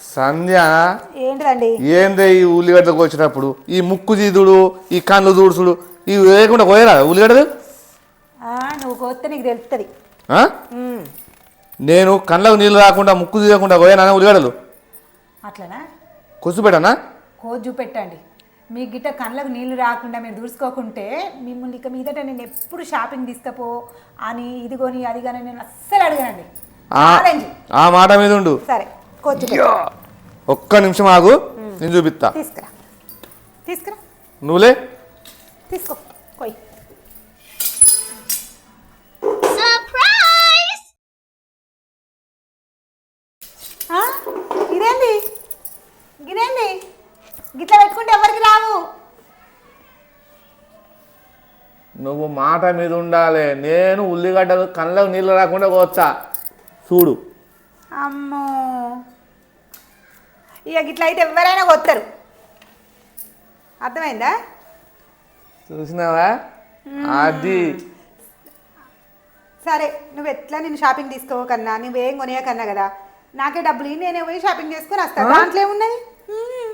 సంధ్య ఏంటిదండి? ఏందే ఈ ఉల్లిగడ్డలకు వచ్చినప్పుడు? ఈ ముక్కు చీదుడు ఈ కళ్ళు దూడుచుడు ఇవి వేయకుండా పోయరా ఉల్లిగడ్డలు? నువ్వు కోస్తే నీకు తెలుస్తుంది? నేను కళ్ళకు నీళ్ళు రాకుండా ముక్కు తీయకుండా పోయానా ఉల్లిగడ్డలు? అట్లనా? కొసుపెట్టానా కోజ్ చూపెట్టండి. మీ గిట్ట కళ్ళకు నీళ్ళు రాకుండా మీరు దూసుకోకుంటే మిమ్మల్ని ఇక మీదట నేను ఎప్పుడు షాపింగ్ తీసుకపో అని ఇది కొని అది కానీ నేను అస్సలు అడగనండి. ఆ- మాట మీద ఉండు. సరే. ఒక్క నిమిషం ఆగు నేను చూపిస్తా. తీసుకురా. తీసుకురా. నువ్వులే. తీసుకో కొయ్. ఆ? ఇదేంది? ఇదేంది? గిట్ల పెట్టుకుంటే ఎవరికి రావు? నువ్వు మాట మీద ఉండాలి. నేను ఉల్లిగడ్డలు కళ్ళకు నీళ్ళు రాకుండా పోవచ్చా? చూడు. అమ్మో. ఇక గిట్ల అయితే ఎవరైనా కొత్తరు. అర్థమైందా? చూసినావా? అది సరే నువ్వు ఎట్లా నేను షాపింగ్ తీసుకోకన్నా నువ్వేం కొనేయకన్నా కదా? నాకే డబ్బులు నేనే పోయి షాపింగ్ చేసుకొని వస్తా. దాంట్లో ఏమున్నది. మ్మ్.